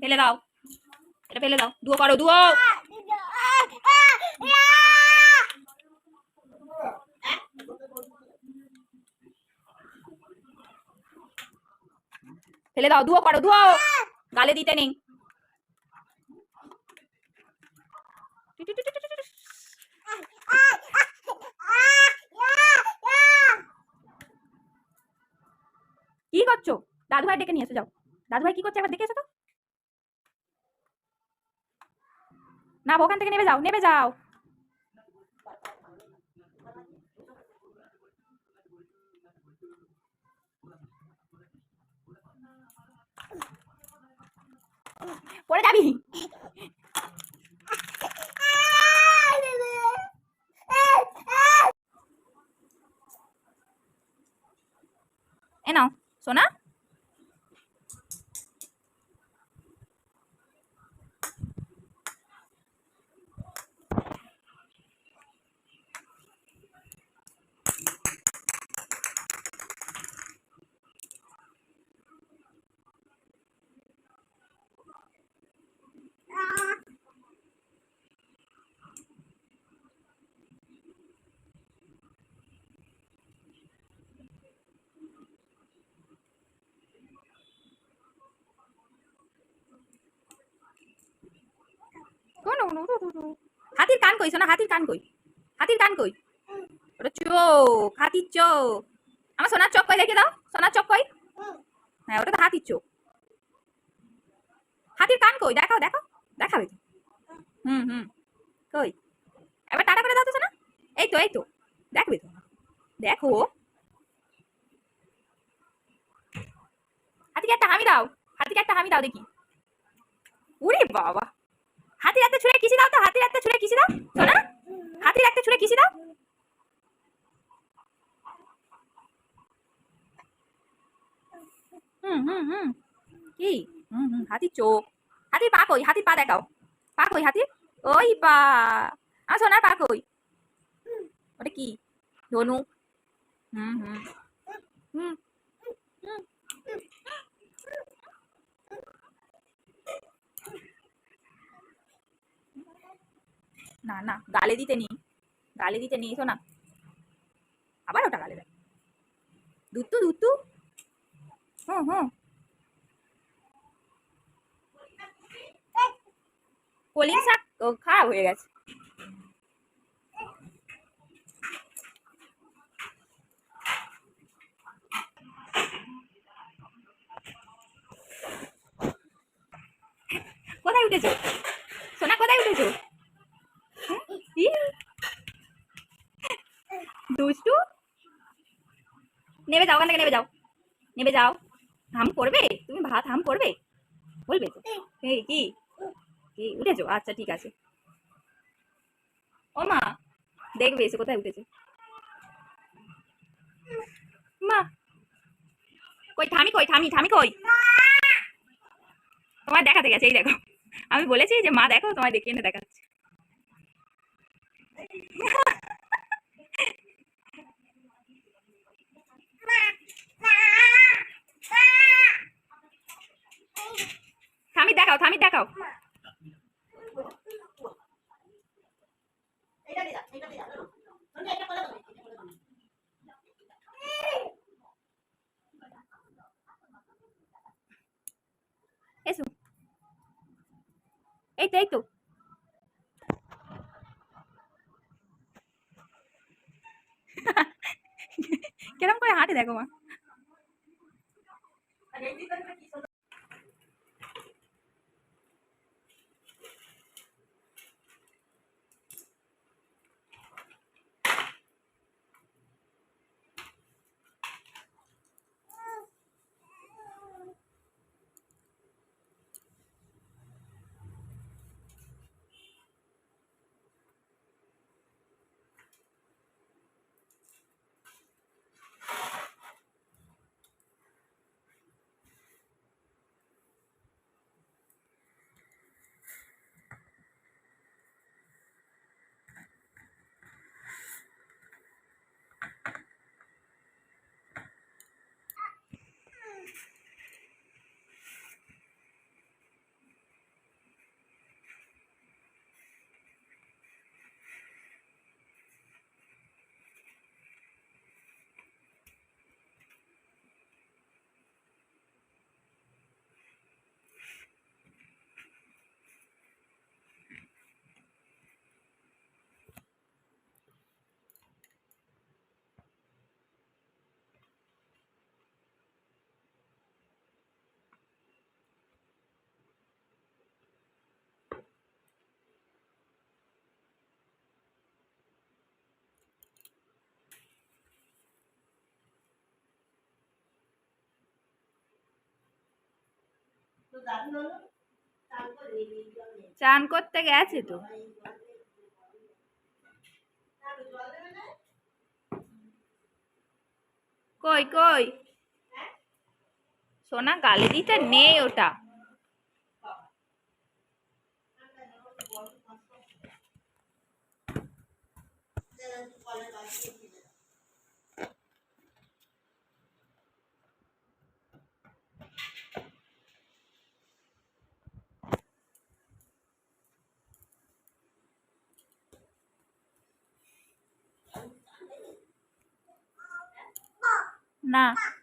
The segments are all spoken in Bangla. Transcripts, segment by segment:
ফেলে দাও। এটা ফেলে দাও। দুয়ো করো, দুয়ো। ফেলে দাও, দুয়ো করো, দুয়ো। গালে দিতে নেই। কি করছ? দাদু ভাই ডেকে নিয়ে এসে, যাও। দাদু ভাই কি করছে? একবার দেখে এসো তো। না ওখান থেকে নেমে যাও নেমে যাও। পড়ে যাবি এ নাও সোনা কোনো হাতির কান কই, সোনা, হাতির কান কই? হাতির কান কই? ওটা চোখ, হাতির চোখ। আমার সোনার চোখ কই দেখে দাও, সোনার চোখ কই? হ্যাঁ ওটা তো হাতির চোখ। হাতির কান কই? দেখাও দেখাও, দেখাবে হুম হুম, কই? এবার টাটা করে দাও তো, সোনা। এই তো এই তো, দেখবে তো। দেখো। হাতিকে একটা হামি দাও, হাতিকে একটা হামি দাও দেখি। উরে বাবা। হাতির একটা ছুঁড়ে কিসি দাও তো? হাতির একটা ছুঁড়ে কিসি দাও? সোনা? হাতির একটা ছুঁড়ে কিসি দাও? হুম হুম হুম। কি? হুম হুম হাতির চোখ। হাতির পা কই? হাতির পা দেখাও। পা কই হাতির? ওই পা। আমার সোনার পা কই? ওটা কি? ধনু। হুম হুম। হুম। না না, গালে দিতে নেই। গালে দিতে নেই, শোনা আবার ওটা গালে দেয়। দুত্তু দুত্তু হুম হুম। কলিং শাক খারাপ হয়ে গেছে। কোথায় উঠেছো? সোনা, কোথায় উঠেছো? ই! দুষ্টু? নেমে যাও, ওখান থেকে নেমে যাও। নেমে যাও। হাম করবে? তুমি ভাত হাম করবে? বলবে তো। এই কি? কি? উঠেছো? আচ্ছা ঠিক আছে। ও মা, দেখবে এসে কোথায় উঠেছে। মা, কই থামি কই থামি থামি কই? তোমার দেখাতে গেছে, এই দেখো। আমি বলেছি যে মা দেখো, তোমায় দেখিয়ে এনে দেখাচ্ছে। থামি দেখাও থামি দেখাও। এসো। এই তো এই তো চান করতে গেছে তো। কই কই? সোনা গালি দিতে নেই ওটা। না কি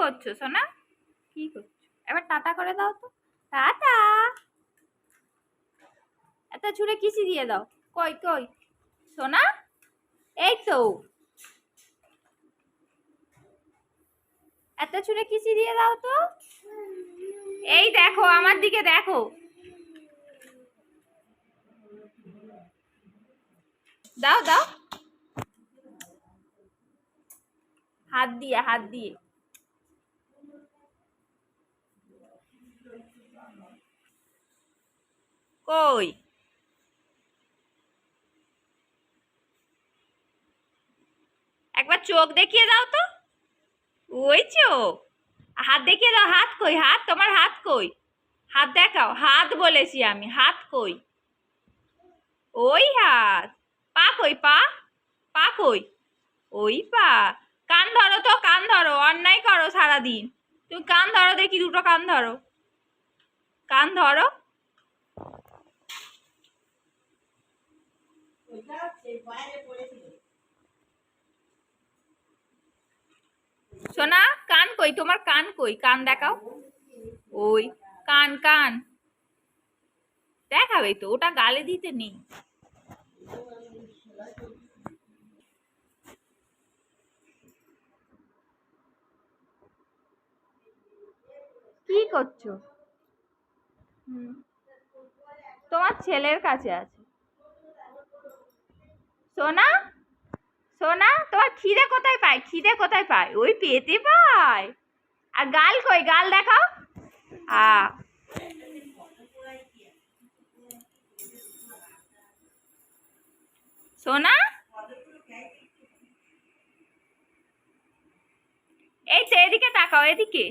করছ, সোনা? কি করছ? এবার টাটা করে দাও তো। টাটা! একটা ছুঁড়ে কিসি দিয়ে দাও। কই কই? সোনা? এই তো। একটা ছুঁড়ে কিসি দিয়ে দাও তো। এই দেখো, আমার দিকে দেখো। দাও দাও। হাত দিয়ে হাত দিয়ে। কই? একবার চোখ দেখিয়ে দাও তো। ওই চোখ। হাত দেখিয়ে দাও, হাত কই? হাত, তোমার হাত কই? হাত দেখাও, হাত বলেছি আমি, হাত কই? ওই হাত। পা কই, পা? পা কই? ওই পা। কান ধরো তো, কান ধরো, অন্যায় করো সারাদিন। তুমি কান ধরো দেখি, দুটো কান ধরো। কান ধরো। সোনা, কান কই? তোমার কান কই? কান দেখাও। ওই, কান কান। দেখাবে তো, ওটা গালে দিতে নেই। কি করছ? তোমার ছেলের কাছে আছে। সোনা? সোনা, তোমার খিদে কোথায় পায়? খিদে কোথায় পায়? ওই পেতে পায়। আর গাল কই? গাল দেখাও। আ। সোনা? এই তো এদিকে তাকাও, এদিকে।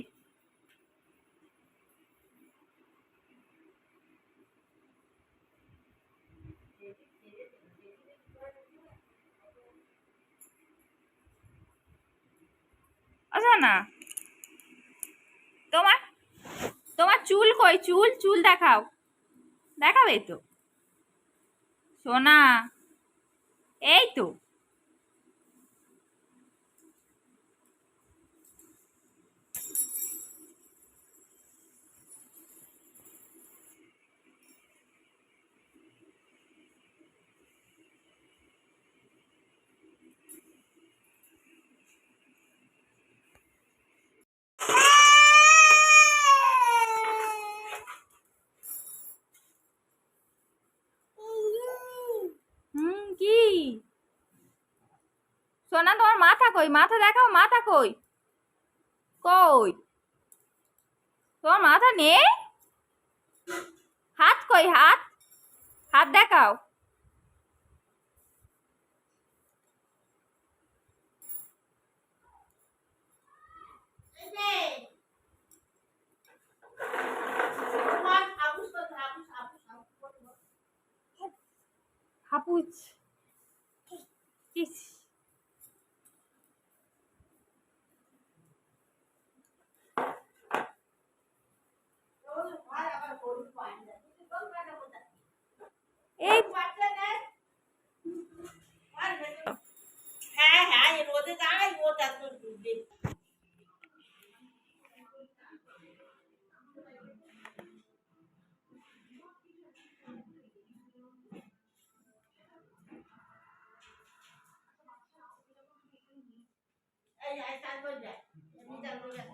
না। তোমার তোমার চুল কই? চুল চুল দেখাও। দেখাবে তো। সোনা এই তো হুম কি সোনা তোমার মাথা কই? মাথা দেখাও, মাথা কই? কই? তোমার মাথা নেই? হাত কই, হাত? হাত দেখাও। হাপুচ। ইস। এই আয় চাল বলবে এমনি চাল বলবে খাবার না